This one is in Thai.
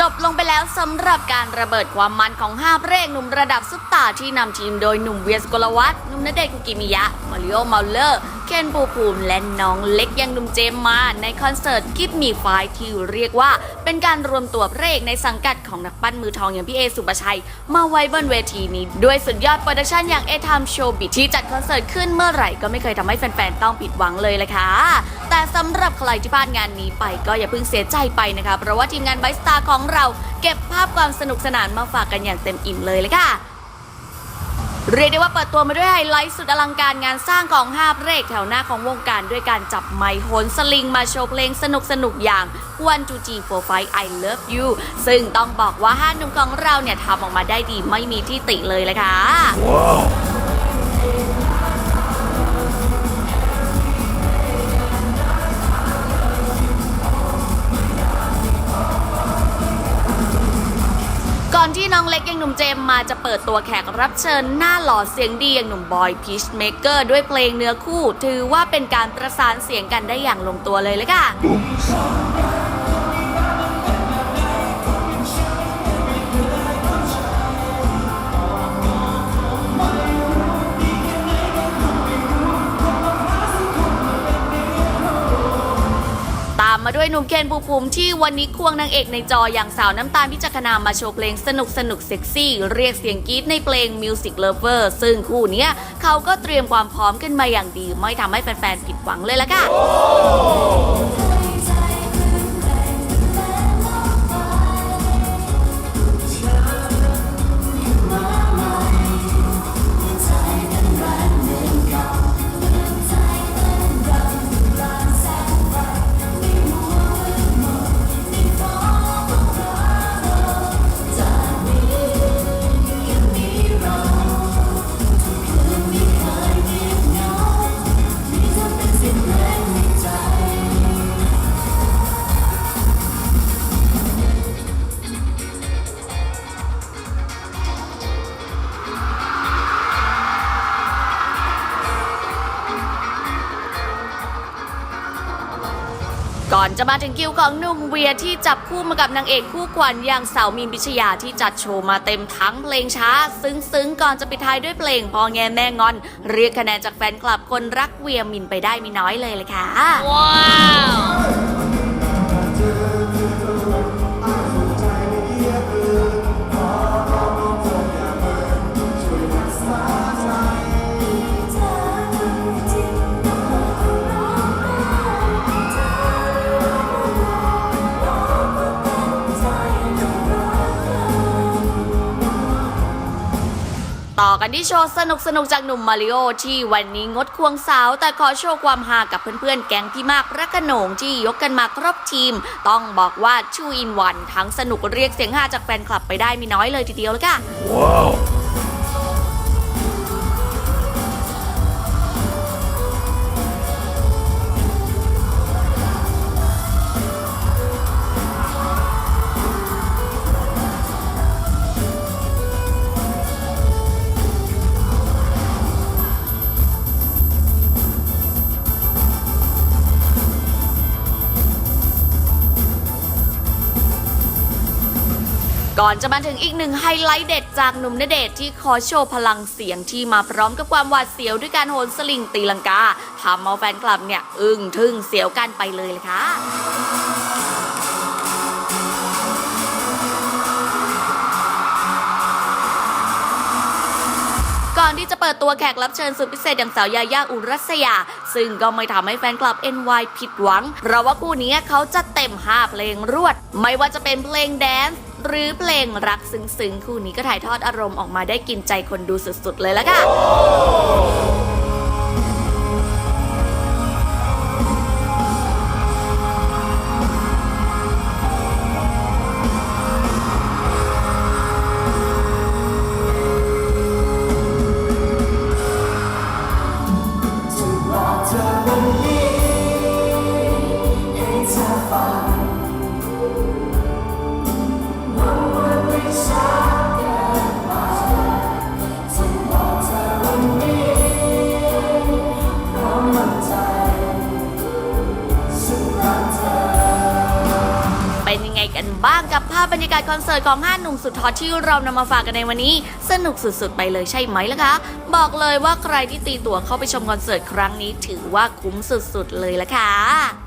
จบลงไปแล้วสำหรับการระเบิดความมันของห้าพระเอกหนุ่มระดับซุปตาร์ที่นำทีมโดยหนุ่มเวียสกลวัฒหนุ่มนเดชคุกิมิยะ มาริโอมาเลอร์ เคนปูภูมิและน้องเล็กยังหนุ่มเจมส์มาในคอนเสิร์ตกิฟมีไฟที่เรียกว่า เป็นการรวมตัวพระเอกในสังกัดของนักปั้นมือทองอย่างพี่เอสุปชัย มาไว้บนเวทีนี้ด้วยสุดยอดโปรดักชันอย่างเอทามโชว์บิที่จัดคอนเสิร์ตขึ้นเมื่อไหร่ก็ไม่เคยทำให้แฟนๆต้องผิดหวังเลยเลยค่ะ แต่สำหรับใครที่พลาดงานนี้ไปก็อย่าเพิ่งเสียใจไปนะคะเพราะว่าทีมงานไบสตาร์ของเรา เก็บภาพความสนุกสนานมาฝากกันอย่างเต็มอิ่มเลยเลยค่ะ เรียกได้ว่าเปิดตัวมาด้วยไฮไลท์สุดอลังการงานสร้างของห้าพระเอกแถวหน้าของวงการด้วยการจับไมค์โหนสลิงมาโชว์เพลงสนุกสนุกๆอย่าง One to G for Five I Love You ซึ่งต้องบอกว่าห้าหนุ่มของเราเนี่ยทำออกมาได้ดีไม่มีที่ติเลยเลยค่ะ wow. อนที่น้องเล็กยังหนุ่มเจมมาจะเปิดตัวแขกรับเชิญหน้าหล่อเสียงดีอย่างหนุ่มบอยพีชเมเกอร์ด้วยเพลงเนื้อคู่ ถือว่าเป็นการประสานเสียงกันได้อย่างลงตัวเลยเลยค่ะ ยหนุ่มเคนภูมิภูมิที่วันนี้ควงนางเอกในจออย่างสาวน้ำตาลพิจักรนามาโชว์เพลงสนุกสนุกเซ็กซี่ เรียกเสียงกรี๊ดในเพลง Music Lover ซึ่งคู่นี้เขาก็เตรียมความพร้อมกันมาอย่างดี ไม่ทำให้แฟนๆผิดหวังเลยละค่ะ อนจะมาถึงคิวของหนุ่มเวียที่จับคู่มากับนางเอกคู่ขวัญอย่างสาวมีนพิชยาที่จัดโชว์มาเต็มทั้งเพลงช้า ซึ้งๆ ก่อนจะปิดท้ายด้วยเพลงพอแงแม่งอน เรียกคะแนนจากแฟนคลับคนรักเวียมินไปได้ไม่น้อยเลยเลยค่ะ ว้าว กันที่โชว์สนุกสนุกจากหนุ่มมาริโอที่วันนี้งดควงสาว แต่ขอโชว์ความฮากับเพื่อนๆ แก๊งพี่มากพระโขนงที่ยกกันมาครบทีม ต้องบอกว่าชูอินวันทั้งสนุกเรียกเสียงฮาจากแฟนคลับไปได้ไม่น้อยเลยทีเดียวเลยค่ะ ก่อนจะมาถึงอีกหนึ่งไฮไลท์เด็ดจากหนุ่มณเดชที่ขอโชว์พลังเสียงที่มาพร้อมกับความหวาดเสียวด้วยการโหนสลิงตีลังกาทำเอาแฟนคลับเนี่ย อึ้งทึ่งเสียวกันไปเลยเลยค่ะก่อนที่จะเปิดตัวแขกรับเชิญสุดพิเศษอย่างสาวยายาอุรัสยา ซึ่งก็ไม่ทำให้แฟนคลับ NY ผิดหวัง เพราะว่าคู่นี้เขาจะเต็ม5เพลงรวด ไม่ว่าจะเป็นเพลงแดนซ์ หรือเพลงรักซึ้งๆ คู่นี้ก็ถ่ายทอดอารมณ์ออกมาได้กินใจคนดูสุดๆ เลยละค่ะ บ้างกับภาพบรรยากาศคอนเสิร์ตของห้าหนุ่มสุดฮอตที่เรานำมาฝากกันในวันนี้ สนุกสุดๆ ไปเลยใช่ไหมล่ะคะ บอกเลยว่าใครที่ตีตั๋วเข้าไปชมคอนเสิร์ตครั้งนี้ถือว่าคุ้มสุดๆเลยละค่ะ